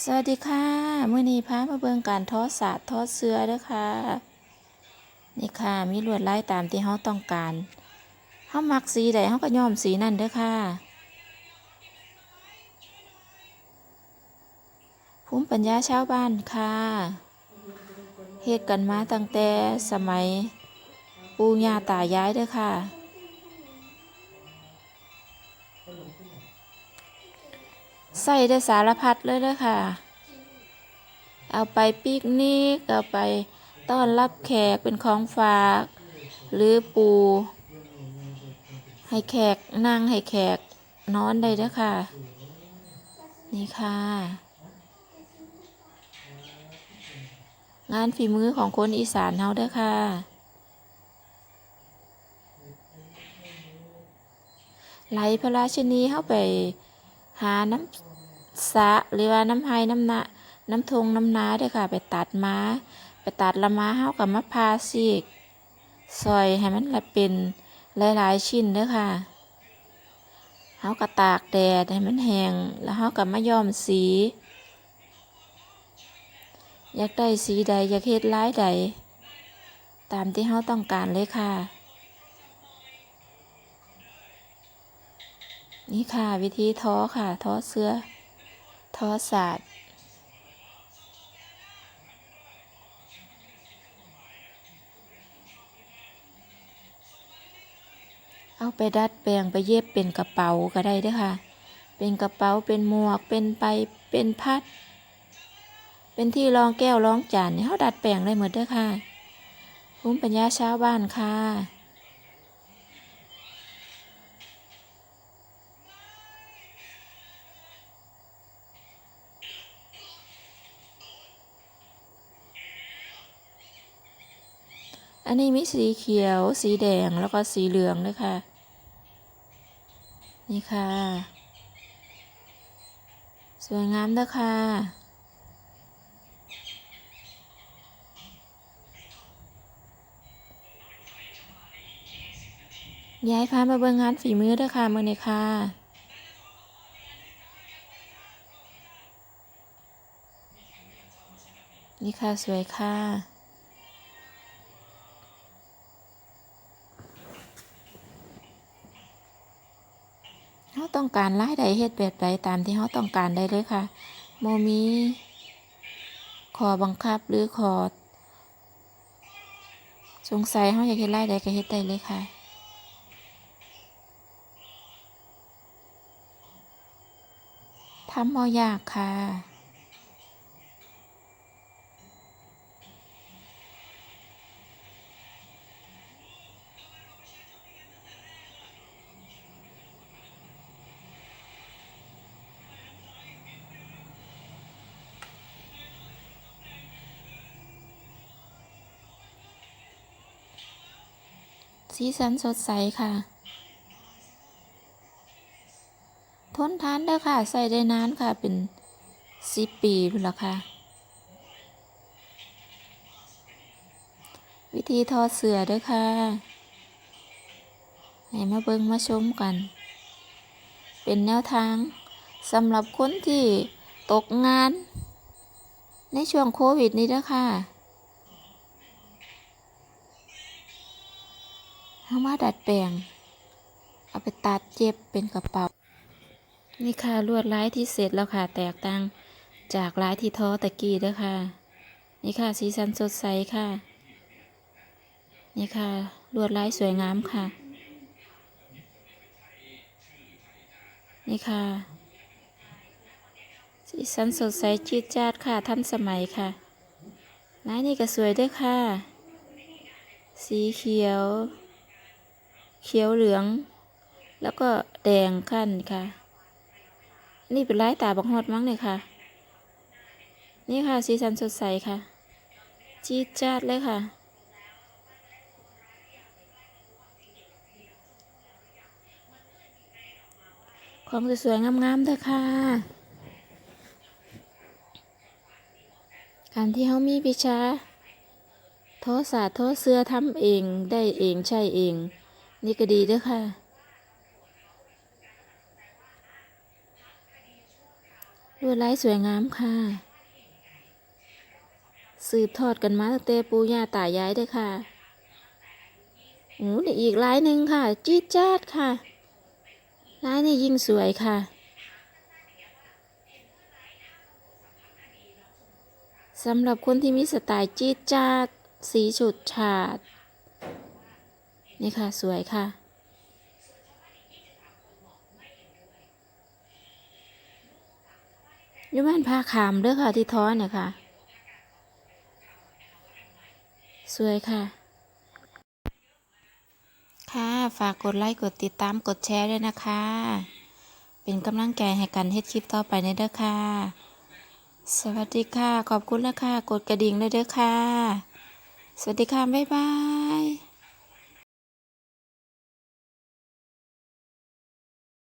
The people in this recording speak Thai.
สวัสดีค่ะมื้อนี้พามาเบิ่งการทอดสาดทอดเสื้อเด้อค่ะ นี่ค่ะมีลวดลายตามที่เฮาต้องการเฮามักสีใดเฮาก็ย้อมสีนั่นเด้อค่ะ ภูมิปัญญาชาวบ้านค่ะเฮ็ดกันมาตั้งแต่สมัย ปู่ย่าตายายเด้อค่ะ ใส่ได้สารพัดเลยเด้อค่ะ เอาไปปิกนิก เอาไปต้อนรับแขกเป็นของฝาก หรือปู ให้แขกนั่งให้แขกนอนได้เด้อค่ะ นี่ค่ะ งานฝีมือของคนอีสานเฮาเด้อค่ะไหลพระราชนีเข้าไป หาน้ำสะหรือว่าน้ำไห้น้ำนาน้ำทงน้ำนาด้อค่ะ ไปตัดม้า ไปตัดละม้าเฮากับมะพร้าวซีกซอยให้มันละเป็นหลายๆชิ้นเด้อค่ะเฮาก็ตากแดดให้มันแห้งแล้วเฮาก็มาย้อมสี อยากได้สีใดอยากเฮ็ดลายใด ตามที่เฮาต้องการเลยค่ะ นี่ค่ะวิธีท้อค่ะท้อเสื้อท้อศาสตร์เอาไปดัดแปลงไปเย็บเป็นกระเป๋าก็ได้ด้วยค่ะ เป็นกระเป๋าเป็นหมวกเป็นไปเป็นพัด เป็นที่รองแก้วรองจานเนี่ยเขาดัดแปลงได้หมดเด้อค่ะภูมิปัญญาชาวบ้านค่ะ อันนี้มีสีเขียว สีแดงแล้วก็สีเหลืองด้วยค่ะ นี่ค่ะ สวยงามด้อค่ะย้ายพามาเบิ่งงานฝีมือด้อค่ะมือนี้ค่ะนี่ค่ะ สวยค่ะ เขาต้องการรายใดเฮ็ดแบบใดตามที่เขาต้องการได้เลยค่ะโมมีขอบังคับหรือขอ สงสัยเขาอยากเฮ็ดรายใดก็เฮ็ดได้เลยค่ะทำมอยากค่ะ สีสันสดใสค่ะ ทนทานเด้อค่ะ ใส่ได้นานค่ะ เป็นสิบปีพุ่นละค่ะ วิธีทอเสือด้อค่ะ ให้มาเบิ่งมาชมกัน เป็นแนวทางสำหรับคนที่ตกงาน ในช่วงโควิดนี้ด้อค่ะ เอามาดัดแปลง เอาไปตัดเย็บเป็นกระเป๋า นี่ค่ะลวดลายที่เสร็จแล้วค่ะ แตกต่างจากลายที่ท้อตะกี้เด้อค่ะ นี่ค่ะสีสันสดใสค่ะ นี่ค่ะลวดลายสวยงามค่ะ นี่ค่ะ สีสันสดใสจีดจาดค่ะทันสมัยค่ะลายนี่ก็สวยด้วยค่ะ สีเขียว เขียวเหลือง แล้วก็แดงขั้นค่ะ นี่เป็นลายตาบังฮอดมั้งเลยค่ะ นี่ค่ะสีสันสดใสค่ะ จี๊ดจ๊าดเลยค่ะ ของสวยๆงามๆเด้อค่ะ การที่เขามีวิชาโทอศาสตร์โทอเสื้อทำเองได้เองใช่เอง นี่ก็ดีด้อค่ะ ลวดลายสวยงามค่ะ สืบทอดกันมาตั้งแต่ปู่ย่าตายายด้อค่ะโอ้เดี๋ยอีกลายหนึ่งค่ะ จี๊ดจ๊าดค่ะ ลายนี้ยิ่งสวยค่ะ สำหรับคนที่มีสไตล์จี๊ดจ๊าด สีฉูดฉาด นี่ค่ะ สวยค่ะยู่บ้านพาขามเด้อค่ะ ที่ท้อเนี่ยค่ะ สวยค่ะ ค่ะ ฝากกดไลค์ กดติดตาม กดแชร์ด้วยนะคะ เป็นกำลังใจให้กันเฮ็ดคลิปต่อไปในเด้อค่ะ สวัสดีค่ะ ขอบคุณแล้วค่ะกดกระดิ่งเลยเด้อค่ะ สวัสดีค่ะ บ๊ายบาย